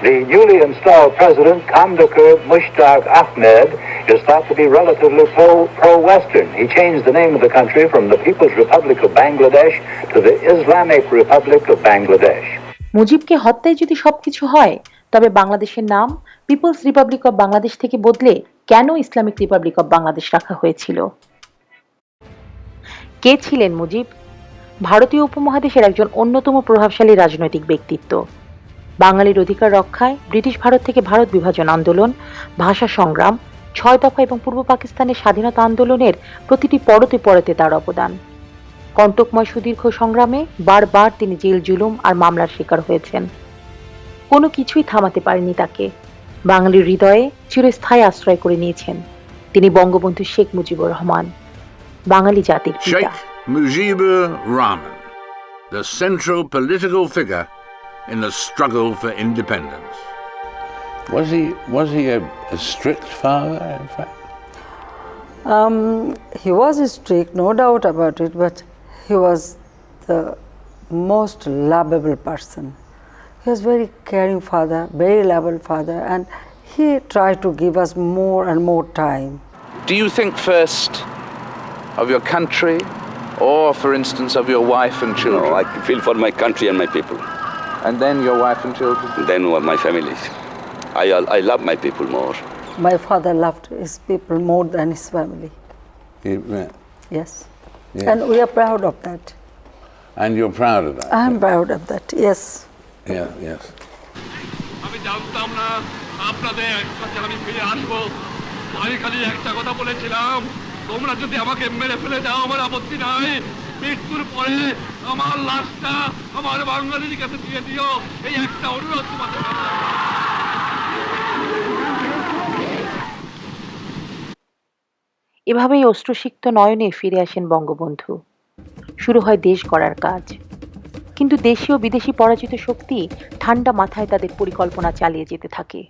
The newly installed president, Kamdakur Mushtaq Ahmed, is thought to be relatively pro- pro-Western. He changed the name of the country from the People's Republic of Bangladesh to the Islamic Republic of Bangladesh. মুজিবকে হত্যায় যদি সবকিছু হয় তবে বাংলাদেশের নাম people's Republic of Bangladesh থেকে বদলে কেন ইসলামিক রিপাবলিক অব বাংলাদেশ রাখা হয়েছিল কে ছিলেন মুজিব ভারতীয় উপমহাদেশের একজন অন্যতম প্রভাবশালী রাজনৈতিক ব্যক্তিত্ব বাঙালির অধিকার রক্ষায় ব্রিটিশ ভারত থেকে ভারত বিভাজন আন্দোলন ভাষা সংগ্রাম ছয় দফা এবং পূর্ব পাকিস্তানের স্বাধীনতা আন্দোলনের প্রতিটি পরতে পরতে তার অবদান। কণ্টকময় সুদীর্ঘ সংগ্রামে বারবার তিনি জেল জুলুম আর মামলার শিকার হয়েছেন। কোনো কিছুই থামাতে পারেনি তাকে। বাঙালির হৃদয়ে চিরস্থায়ী আশ্রয় করে নিয়েছেন তিনি বঙ্গবন্ধু শেখ মুজিবুর রহমান বাঙালি জাতির পিতা। Mujibur Rahman, the central political figure in the struggle for independence. Was he was he a, a strict father? In fact, Um, he was strict, no doubt about it, but he was the most lovable person. He was very caring father, very lovable father, and he tried to give us more and more time. Do you think first of your country or, for instance, of your wife and children? No, I feel for my country and my people. And then your wife and children? Then what my family. I, I love my people more. My father loved his people more than his family. he, yeah. Yes. Yes. And we are proud of that. and you're proud of that. I am proud of that, yes. Yeah, yes. আমি জানতাম না আপনাদের কাছে আমি ফিরে আসবো আমি খালি একটা কথা বলেছিলাম তোমরা যদি আমাকে মেরে ফেলে দাও আমার আপত্তি নাই মৃত্যুর পরে আমার লাশটা আমার বাঙালির কাছে দিয়ে দিও। এই একটা অনুরোধ তোমাদের এভাবেই অশ্রুসিক্ত নয়নে ফিরে আসেন বঙ্গবন্ধু। শুরু হয় দেশ গড়ার কাজ। কিন্তু দেশীয় বিদেশি পরাজিত শক্তি ঠান্ডা মাথায় তাদের পরিকল্পনা চালিয়ে যেতে থাকে।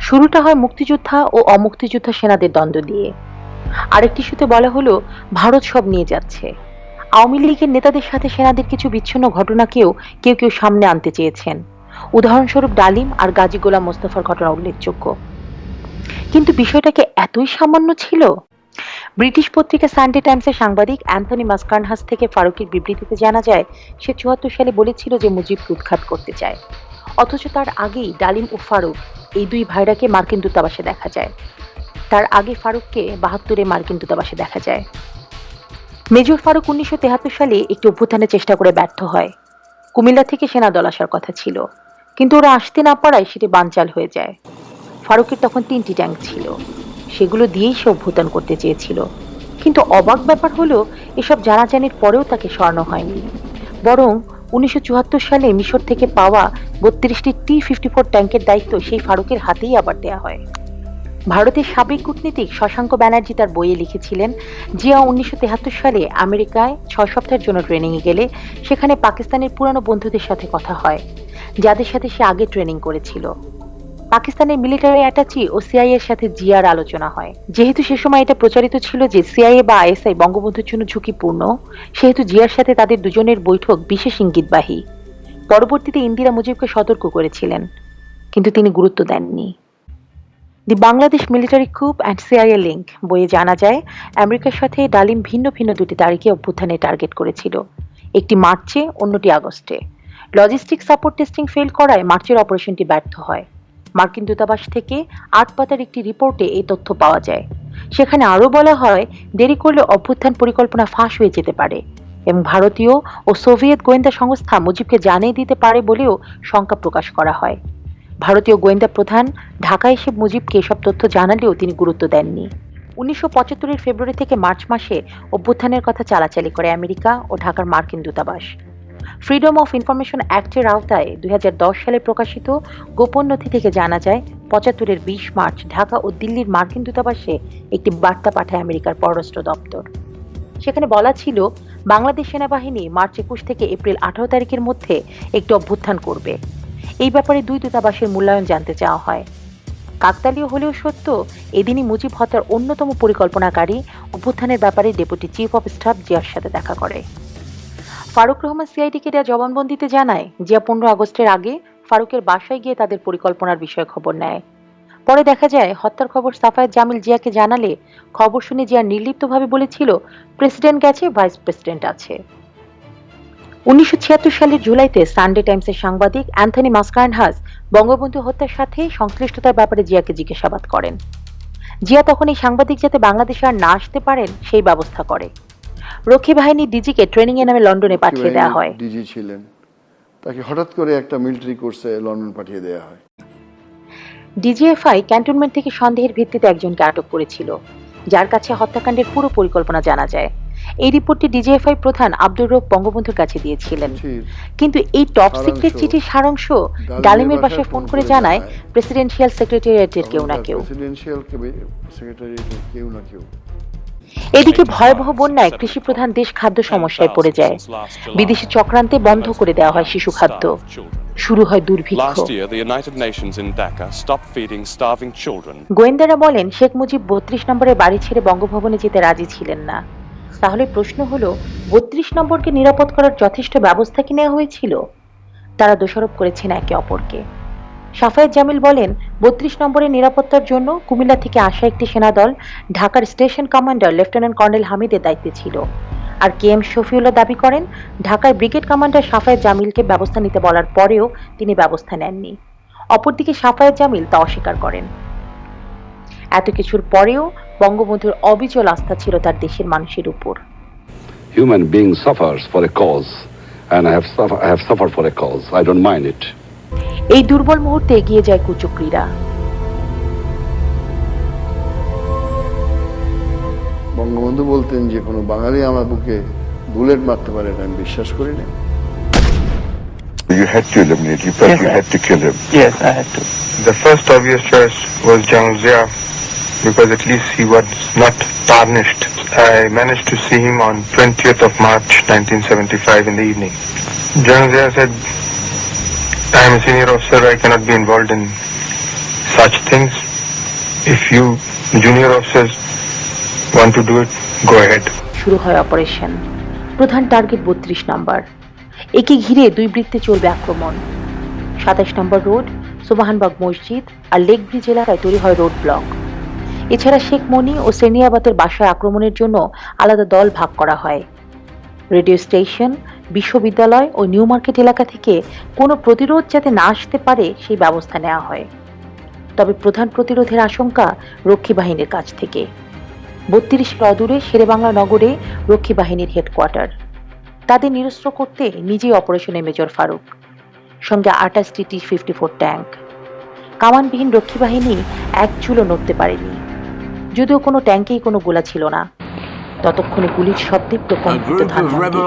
শুরুটা হয় মুক্তিযোদ্ধা ও অমুক্তিযোদ্ধা সেনাদের দ্বন্দ্ব দিয়ে। আরেকটি ইস্যুতে বলা হলো, ভারত সব নিয়ে যাচ্ছে। আওয়ামী লীগের নেতাদের সাথে সেনাদের কিছু বিচ্ছিন্ন ঘটনাকেও কেউ কেউ সামনে আনতে চেয়েছেন। উদাহরণস্বরূপ ডালিম আর গাজী গোলাম মোস্তফার ঘটনা উল্লেখযোগ্য। কিন্তু বিষয়টাকে এতই সামান্য ছিল? ব্রিটিশ পত্রিকা সানডে টাইমসের সাংবাদিক অ্যান্থনি মাসকার্নহাস থেকে ফারুকের বিবৃতিতে জানা যায়, সে চুয়াত্তর সালে বলেছিল যে মুজিবকে উৎখাত করতে চায়। অথচ তার আগেই ডালিম ও ফারুক এই দুই ভাইরাকে মার্কিন দূতাবাসে দেখা যায়। তার আগে ফারুককে বাহাত্তরে মার্কিন দূতাবাসে দেখা যায়। মেজর ফারুক উনিশশো সালে একটি অভ্যুত্থানের চেষ্টা করে ব্যর্থ হয়। কুমিল্লা থেকে সেনা দল আসার কথা ছিল, কিন্তু ওরা আসতে না পারায় সেটি বানচাল হয়ে যায়। ফারুকের তখন তিনটি ট্যাঙ্ক ছিল, সেগুলো দিয়েই সে অভ্যুত্থান করতে চেয়েছিল। কিন্তু অবাক ব্যাপার হলো, এসব জানাজানির পরেও তাকে স্বর্ণ হয়নি। বরং উনিশশো চুয়াত্তর সালে মিশর থেকে পাওয়া বত্রিশটি টি ফিফটি ফোর ট্যাঙ্কের দায়িত্ব সেই ফারুকের হাতেই আবার দেয়া হয়। ভারতের সাবেক কূটনীতিক শশাঙ্ক ব্যানার্জি তার বইয়ে লিখেছিলেন, জিয়া উনিশশো সালে আমেরিকায় ছয় সপ্তাহের জন্য ট্রেনিংয়ে গেলে সেখানে পাকিস্তানের পুরানো বন্ধুদের সাথে কথা হয়, যাদের সাথে সে আগে ট্রেনিং করেছিল। পাকিস্তানের মিলিটারি অ্যাটাচি ও সিআইএ এর সাথে জিয়ার আলোচনা হয়। যেহেতু সে সময় এটা প্রচারিত ছিল যে সিআইএ বা আইএসআই বঙ্গবন্ধুর জন্য ঝুঁকিপূর্ণ, সেহেতু জিয়ার সাথে তাদের দুজনের বৈঠক বিশেষ ইঙ্গিতবাহী। পরবর্তীতে ইন্দিরা মুজিবকে সতর্ক করেছিলেন, কিন্তু তিনি গুরুত্ব দেননি। The Bangladesh military coup and CIA link বইয়ে জানা যায়, আমেরিকার সাথে ডালিম ভিন্ন ভিন্ন দুটি তারিখে অভ্যুত্থানে টার্গেট করেছিল। একটি মার্চে, অন্যটি আগস্টে। লজিস্টিক সাপোর্ট টেস্টিং ফেল করায় মার্চের অপারেশনটি ব্যর্থ হয়। মার্কিন দূতাবাস থেকে আট পাতার একটি রিপোর্টে এই তথ্য পাওয়া যায়। সেখানে আরও বলা হয়, দেরি করলে অভ্যুত্থান পরিকল্পনা ফাঁস হয়ে যেতে পারে এবং ভারতীয় ও সোভিয়েত গোয়েন্দা সংস্থা মুজিবকে জানিয়ে দিতে পারে বলেও শঙ্কা প্রকাশ করা হয়। ভারতীয় গোয়েন্দা প্রধান ঢাকা এসে মুজিবকে এসব তথ্য জানালেও তিনি গুরুত্ব দেননি। উনিশশো পঁচাত্তরের ফেব্রুয়ারি থেকে মার্চ মাসে অভ্যুত্থানের কথা চালাচালি করে আমেরিকা ও ঢাকার মার্কিন দূতাবাস। ফ্রিডম অফ ইনফরমেশন অ্যাক্টের আওতায় দুই হাজার দশ সালে প্রকাশিত গোপন নথি থেকে জানা যায়, পঁচাত্তরের বিশ মার্চ ঢাকা ও দিল্লির মার্কিন দূতাবাসে একটি বার্তা পাঠায় আমেরিকার পররাষ্ট্র দপ্তর। সেখানে বলা ছিল, বাংলাদেশ সেনাবাহিনী মার্চ একুশ থেকে এপ্রিল আঠারো তারিখের মধ্যে একটি অভ্যুত্থান করবে। এই ব্যাপারে দুই দূতাবাসের মূল্যায়ন জানতে চাওয়া হয়। কাকতালীয় হলেও সত্য, এদিনই মুজিব হত্যার অন্যতম পরিকল্পনাকারী অভ্যুত্থানের ব্যাপারে ডেপুটি চিফ অফ স্টাফ জিয়ার সাথে দেখা করে। ফারুক রহমান সিআইডিকে দেওয়া জবানবন্দিতে জানায়, জিয়া পনেরো আগস্টের আগে ফারুকের বাসায় গিয়ে তাদের পরিকল্পনার বিষয়ে খবর নেয়। পরে দেখা যায়, হত্যার খবর সাফায়েত জামিল জিয়াকে জানালে খবর শুনে জিয়া নির্লিপ্তভাবে বলেছিল, প্রেসিডেন্ট গেছে, ভাইস প্রেসিডেন্ট আছে। উনিশশো ছিয়াত্তর সালের জুলাইতে সানডে টাইমসের সাংবাদিক অ্যান্থনি মাস্কারনহাস বঙ্গবন্ধু হত্যার সাথে সংশ্লিষ্টতার ব্যাপারে জিয়াকে জিজ্ঞাসাবাদ করেন। জিয়া তখন এই সাংবাদিক যাতে বাংলাদেশে আর না আসতে পারেন সেই ব্যবস্থা করে। রক্ষী বাহিনী ডিজিকে ট্রেনিং এ নামে লন্ডনে পাঠিয়ে দেওয়া হয়। ডিজি ছিলেন। তাকে হঠাৎ করে একটা মিলিটারি কোর্সে লন্ডন পাঠিয়ে দেওয়া হয়। ডিজিএফআই ক্যান্টনমেন্ট থেকে সন্দেহের ভিত্তিতে একজনকে আটক করেছিল যার কাছে হত্যাকাণ্ডের পুরো পরিকল্পনা জানা যায়। এই রিপোর্টটি ডিজিএফআই প্রধান আব্দুর রব বঙ্গবন্ধুর কাছে দিয়েছিলেন। কিন্তু এই টপ সিক্রেট চিঠির সারাংশ ডালিমের বাসায় ফোন করে জানায় প্রেসিডেন্সিয়াল সেক্রেটারিয়েটের কেউ না কেউ। কেউ না কেউ। এদিকে ভয়াবহ বন্যায় কৃষি প্রধান দেশ খাদ্য সমস্যায় পড়ে যায়। বিদেশি চক্রান্তে বন্ধ করে দেওয়া হয় শিশু খাদ্য। শুরু হয় দুর্ভিক্ষ. গোয়েন্দারা বলেন শেখ মুজিব বত্রিশ নম্বরের বাড়ি ছেড়ে বঙ্গভবনে যেতে রাজি ছিলেন না। তাহলে প্রশ্ন হলো, বত্রিশ নম্বরকে নিরাপদ করার যথেষ্ট ব্যবস্থা কি নেওয়া হয়েছিল? তারা দোষারোপ করেছেন একে অপরকে। সাফায়েত জামিল বলেন, বত্রিশ নম্বরের নিরাপত্তার জন্য কুমিল্লা থেকে আসা একটি সেনাদল ঢাকার স্টেশন কমান্ডার লেফটেন্যান্ট কর্নেল হামিদের দায়িত্বে ছিল। আর কে এম শফিউল্লাহ দাবি করেন, ঢাকার ব্রিগেড কমান্ডার সাফায়েত জামিলকে ব্যবস্থা নিতে বলার পরেও তিনি ব্যবস্থা নেননি। অপরদিকে সাফায়েত জামিল তা অস্বীকার করেন। এত কিছুর পরেও বঙ্গবন্ধুর অবিচল আস্থা ছিল তার দেশের মানুষের উপর human being suffers for a cause and I have suffer for a cause I don't mind it এই দুর্বল মুহূর্তে এগিয়ে যায় কুচক্রীরা বঙ্গবন্ধু বলতেন যে কোনো বাঙালি আমার বুকে বুলেট মারতে পারে আমি বিশ্বাস করি না You had to eliminate. You yes, you had to kill him. Yes, I had to. The first obvious choice was General Zia, because at least he was not tarnished. I managed to see him on 20th of March 1975 in the evening. General Zia said, I am a senior officer, I cannot be involved in such things. If you junior officers want to do it, go ahead. শুরু হয় operation প্রধান target বত্রিশ নম্বর একে ঘিরে দুই বৃত্তে চলবে আক্রমণ সাতাশ নম্বর রোড সুবাহানবাগ মসজিদ আর লেক ব্রিজ এলাকায় তৈরি হয় রোড ব্লক এছাড়া শেখ মনি ও সেনিয়াবাতের বাসায় আক্রমণের জন্য আলাদা দল ভাগ করা হয়। রেডিও স্টেশন, বিশ্ববিদ্যালয় ও নিউ মার্কেট এলাকা থেকে কোনো প্রতিরোধ যাতে না আসতে পারে সেই ব্যবস্থা নেওয়া হয়। তবে প্রধান প্রতিরোধের আশঙ্কা রক্ষী বাহিনীর কাছ থেকে। বত্রিশ অদূরে শেরেবাংলা নগরে রক্ষী বাহিনীর হেডকোয়ার্টার। তাদের নিরস্ত্র করতে নিজেই অপারেশনে মেজর ফারুক। সঙ্গে আঠাশটি টি ফিফটি ফোর ট্যাঙ্ক। কামানবিহীন রক্ষী বাহিনী এক চুলো নড়তে পারেনি। যদিও কোনো ট্যাঙ্কেই কোনো গোলা ছিল না। ততক্ষণে গুলির শব্দে প্রকম্পিত ধানমন্ডি.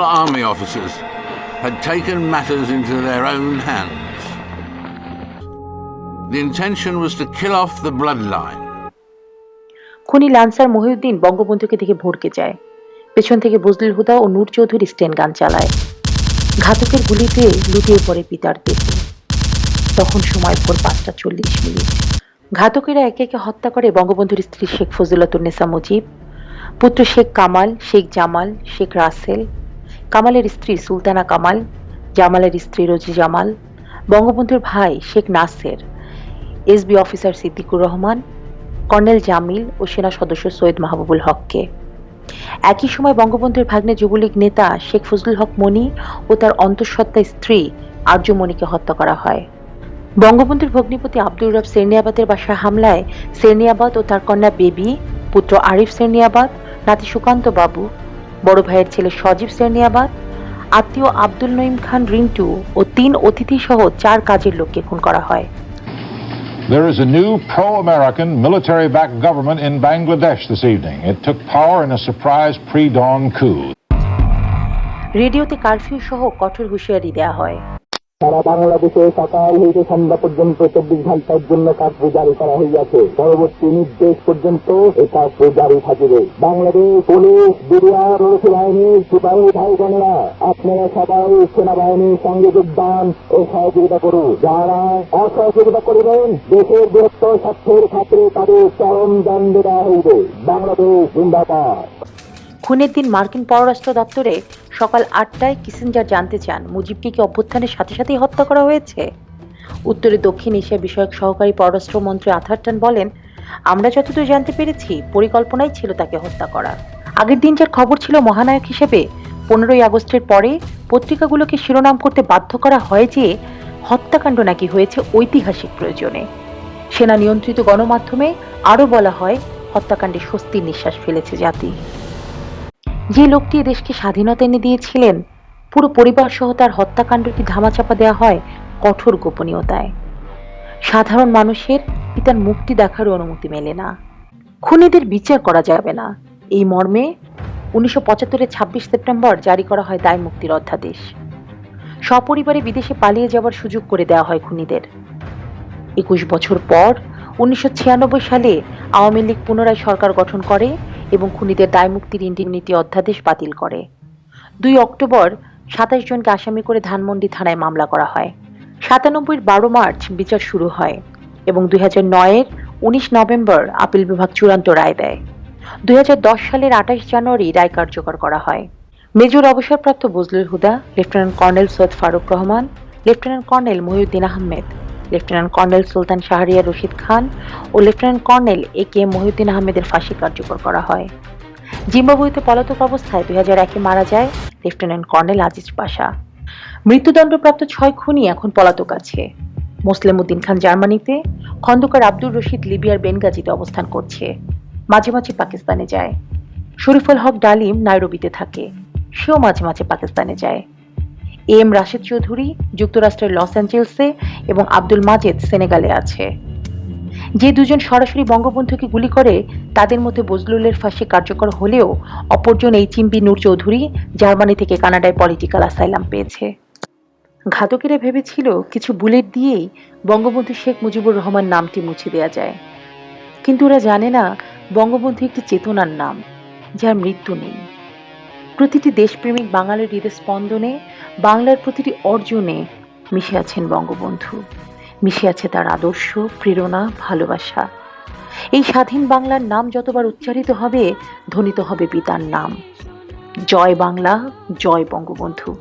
The intention was to kill off the bloodline. খুনি লান্সার মহিউদ্দিন বঙ্গবন্ধুকে দেখে ভড়কে যায়। পেছন থেকে বজলুল হুদা ও নূর চৌধুরী স্টেন গান চালায়। ঘাতকের গুলিতে লুটিয়ে পড়ে পিতার দেহে তখন সময় ভোর পাঁচটা চল্লিশ মিনিট। ঘাতকেরা একে একে হত্যা করে বঙ্গবন্ধুর স্ত্রী শেখ ফজিলতুন্নেসা মুজিব, পুত্র শেখ কামাল, শেখ জামাল, শেখ রাসেল, কামালের স্ত্রী সুলতানা কামাল, জামালের স্ত্রী রোজি জামাল, বঙ্গবন্ধুর ভাই Sheikh Naser SB officer Siddiqur Rahman, colonel Jamil ও সেনা সদস্য সৈয়দ মাহবুবুল হককে। একই সময় বঙ্গবন্ধুর ভাগ্নে যুবলীগ নেতা শেখ ফজলুল হক মনি ও তার অন্তঃসত্ত্বা স্ত্রী আর্যমণিকে হত্যা করা হয়। বঙ্গবন্ধুর ভগ্নিপতি আব্দুর রব সেরনিয়াবাদের বাসায় হামলায় সেরনিয়াবাদ ও তার কন্যা বেবি পুত্র আরিফ সেরনিয়াবাদ নাতি সুকান্ত বাবু বড় ভাইয়ের ছেলে সজীব সেরনিয়াবাদ আত্মীয় আব্দুল নঈম খান রিন্টু ও তিন অতিথি সহ চার কাজের লোককে খুন করা হয় There is a new pro American military backed government in Bangladesh this evening. It took power in a surprise pre dawn coup. রেডিওতে কারফিউ সহ কঠোর হুঁশিয়ারি দেওয়া হয় সারা বাংলাদেশে সকাল হইতে সন্ধ্যা পর্যন্ত চব্বিশ ঘণ্টার জন্য কার্ফু জারি করা হইয়াছে। পরবর্তী নির্দেশ পর্যন্ত এই জারি থাকিবে। বাংলাদেশ পুলিশ, বিডিআর রক্ষী বাহিনী সিপাহী ভাইগণেরা আপনারা সবাই সেনাবাহিনীর সঙ্গে যোগদান ও সহযোগিতা করুন। যারা অসহযোগিতা করিবেন, দেশের বৃহত্তর স্বার্থের ক্ষেত্রে তাদের চরম দণ্ড দেওয়া হইবে। বাংলাদেশ জিন্দাবাদ। খুনের দিন মার্কিন পররাষ্ট্র দপ্তরে সকাল আটটায় কিসেঞ্জার জানতে চান, মুজিবকে কি অভ্যুত্থানের সাথে সাথেই হত্যা করা হয়েছে? উত্তরে দক্ষিণ এশিয়া বিষয়ক সহকারী পররাষ্ট্রমন্ত্রী আথারটান বলেন, আমরা যতদূর জানতে পেরেছি, পরিকল্পনাই ছিল তাকে হত্যা করা আগের দিন যার খবর ছিল মহানায়ক হিসেবে, পনেরোই আগস্টের পরে পত্রিকাগুলোকে শিরোনাম করতে বাধ্য করা হয় যে, হত্যাকাণ্ড নাকি হয়েছে ঐতিহাসিক প্রয়োজনে। সেনা নিয়ন্ত্রিত গণমাধ্যমে আরও বলা হয়, হত্যাকাণ্ডে স্বস্তির নিঃশ্বাস ফেলেছে জাতি। যে লোকটি দেশকে স্বাধীনতা এনে দিয়েছিলেন, পুরো পরিবার সহ তার হত্যাকাণ্ডটি ধামাচাপা দেওয়া হয় কঠোর গোপনীয়তায়। সাধারণ মানুষের পিতার মুক্তি দেখার অনুমতি মেলে না। খুনিদের বিচার করা যাবে না। এই মর্মে উনিশশো পঁচাত্তরের ছাব্বিশ সেপ্টেম্বর জারি করা হয় দায় মুক্তির অধ্যাদেশ। সপরিবারে বিদেশে পালিয়ে যাওয়ার সুযোগ করে দেওয়া হয় খুনিদের। একুশ বছর পর উনিশশো ছিয়ানব্বই সালে আওয়ামী লীগ পুনরায় সরকার গঠন করে এবং খুনিদের দায়মুক্তির ইন্ডিমনিটি অধ্যাদেশ বাতিল করে। দুই অক্টোবর সাতাশ জনকে আসামি করে ধানমন্ডি থানায় মামলা করা হয়। সাতানব্বইয়ের বারো মার্চ বিচার শুরু হয় এবং দুই হাজার নয়ের উনিশ নভেম্বর আপিল বিভাগ চূড়ান্ত রায় দেয়। দুই হাজার দশ সালের আঠাশ জানুয়ারি রায় কার্যকর করা হয়। মেজর অবসরপ্রাপ্ত Bazlul Huda, lieutenant colonel Syed Farooq Rahman, lieutenant colonel Mohiuddin Ahmed lieutenant colonel Sultan Shahriar Rashid Khan O lieutenant colonel A K Mohiuddin আহমেদের ফাঁসি কার্যকর করা হয়। জিম্বাবুয়েতে পলাতক অবস্থায় দুই হাজার একে মারা যায় লেফটেন্যান্ট কর্নেল আজিজ পাশা। মৃত্যুদণ্ডপ্রাপ্ত ছয় খুনি এখন পলাতক আছে। মোসলেম উদ্দিন খান জার্মানিতে, খন্দকার আব্দুর রশিদ লিবিয়ার বেনগাজিতে অবস্থান করছে। মাঝে মাঝে পাকিস্তানে যায়। শরীফুল হক ডালিম নাইরোবিতে থাকে। সেও মাঝে মাঝে পাকিস্তানে যায়। এ এম রাশেদ চৌধুরী যুক্তরাষ্ট্রের লস অ্যাঞ্জেলসে এবং আব্দুল মাজেদ সেনেগালে আছে। যে দুজন সরাসরি বঙ্গবন্ধুকে গুলি করে, তাদের মধ্যে বজলুলের ফাঁসি কার্যকর হলেও অপরজন এই চিম্বি নূর চৌধুরী জার্মানি থেকে কানাডায় পলিটিক্যাল অ্যাসাইলাম পেয়েছে। ঘাতকেরা ভেবেছিল কিছু বুলেট দিয়েই বঙ্গবন্ধু শেখ মুজিবুর রহমান নামটি মুছে দেওয়া যায়। কিন্তু ওরা জানে না বঙ্গবন্ধু একটি চেতনার নাম, যার মৃত্যু নেই। প্রতিটি দেশপ্রেমিক বাঙালির হৃদস্পন্দনে বাংলার প্রতিটি অর্জনে মিশে আছেন বঙ্গবন্ধু। মিশে আছে তার আদর্শ, প্রেরণা, ভালোবাসা। এই স্বাধীন বাংলার নাম যতবার উচ্চারিত হবে, ধ্বনিত হবে পিতার নাম। জয় বাংলা, জয় বঙ্গবন্ধু।